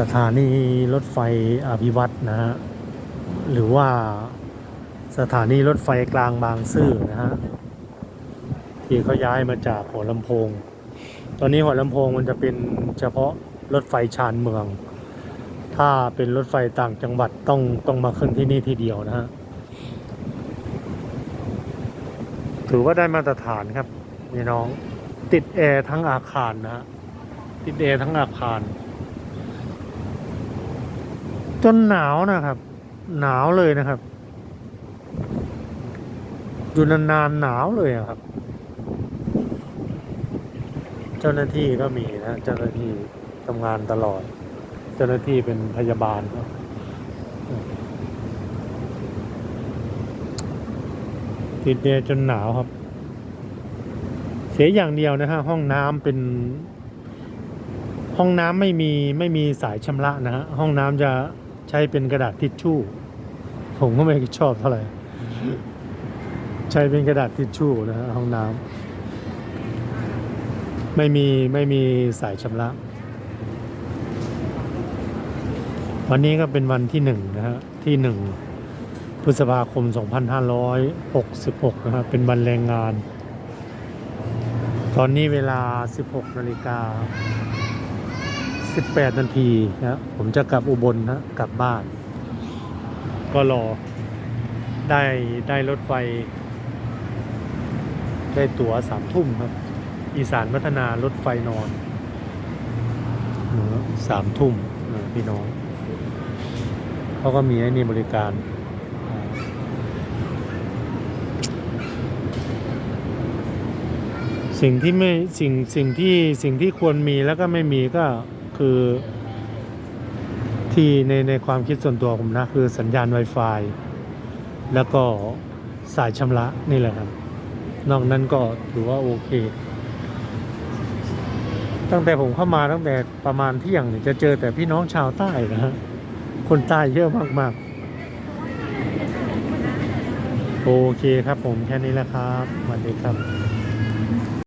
สถานีรถไฟอภิวัตนะฮะ หรือว่าสถานีรถไฟกลางบางซื่อนะฮะ ที่เขาย้ายมาจากหัวลำโพง ตอนนี้หัวลำโพงมันจะเป็นเฉพาะรถไฟชานเมือง ถ้าเป็นรถไฟต่างจังหวัดต้องต้องมาขึ้นที่นี่ทีเดียวนะฮะ ถือว่าได้มาตรฐานครับนี่น้อง ติดแอร์ทั้งอาคารนะฮะ ติดแอร์ทั้งอาคาร จนหนาวนะครับ หนาวเลยนะครับอยู่นานๆหนาวเลยครับ เจ้าหน้าที่ก็มีนะ เจ้าหน้าที่ทำงานตลอด เจ้าหน้าที่เป็นพยาบาลติดเดจนหนาวครับ เสียอย่างเดียวนะฮะห้องน้ำเป็น ห้องน้ำไม่มีไม่มีสายชำระนะฮะห้องน้ำจะ ใช้เป็นกระดาษทิชชู่ ผมก็ไม่ชอบเท่าไหร่ ใช้เป็นกระดาษทิชชู่นะฮะห้องน้ำไม่มีไม่มีสายชำระ วันนี้ก็เป็นวันที่หนึ่งนะฮะที่หนึ่งพฤษภาคม 2566 นะครับ เป็นวันแรงงาน ตอนนี้เวลา 16นาฬิกา 18 นาทีนะผมจะกลับอุบลนะกลับบ้าน ก็รอได้ได้รถไฟ ได้ตั๋วสามทุ่มครับ อีสานพัฒนารถไฟนอนสามทุ่มพี่น้องเขาก็มีไอ้นี่บริการสิ่งที่ไม่สิ่งสิ่งที่สิ่งที่ควรมีแล้วก็ไม่มีก็ คือที่ในในความคิดส่วนตัวผมนะ คือสัญญาณ Wi-Fi แล้วก็สายชำระนี่แหละครับ นอกนั้นก็ถือว่าโอเค ตั้งแต่ผมเข้ามาตั้งแต่ประมาณเที่ยงเนี่ยจะเจอแต่พี่น้องชาวใต้นะฮะคนใต้เยอะมาก ๆ โอเคครับผมแค่นี้แหละครับสวัสดีครับ